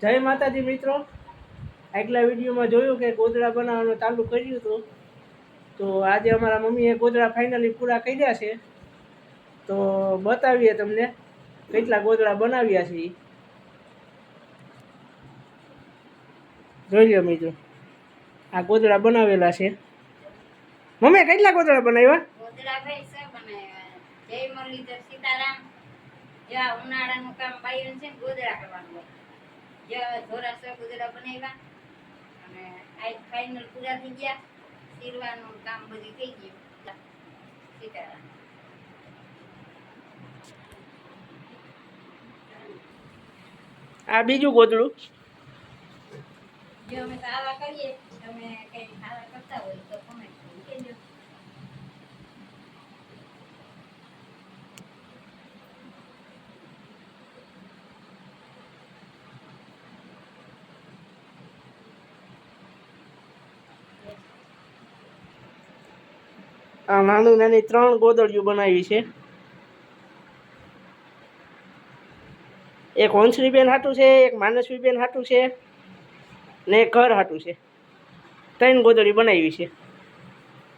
જય માતાજી મિત્રો. આગલા વિડીયોમાં જોયું કે ગોદડા બનાવવાનું ચાલુ કર્યું હતું. તો આજે અમારા મમ્મીએ ગોદડા ફાઇનલી પૂરા કર્યા છે. તો બતાવીએ તમને કેટલા ગોદડા બનાવ્યા છે. જોઈ લો મિત્રો, આ ગોદડા બનાવેલા છે. મમ્મી, કેટલા ગોદડા બનાવ્યા? ઉનાળાનું કામ બાયું છે ગોદડા કરવાનું. ધોરા સો બનાવ્યા. અને આજ ફાઇનલ પૂરા થઈ ગયા. સીરવાનું કામ બધું થઈ ગયું. સીતારામ આ બીજું ગોદડું? જો અમે સારા આવા કરીએ તમે કઈ આવા કરતા હોય તો કોમેન્ટ આ નાની નાની ત્રણ ગોદડીઓ બનાવી છે. એક હંસરીબેન હાટું છે, એક માનસવીબેન હાટું છે ને ઘર હાટું છે. ત્રણ ગોદળી બનાવી છે.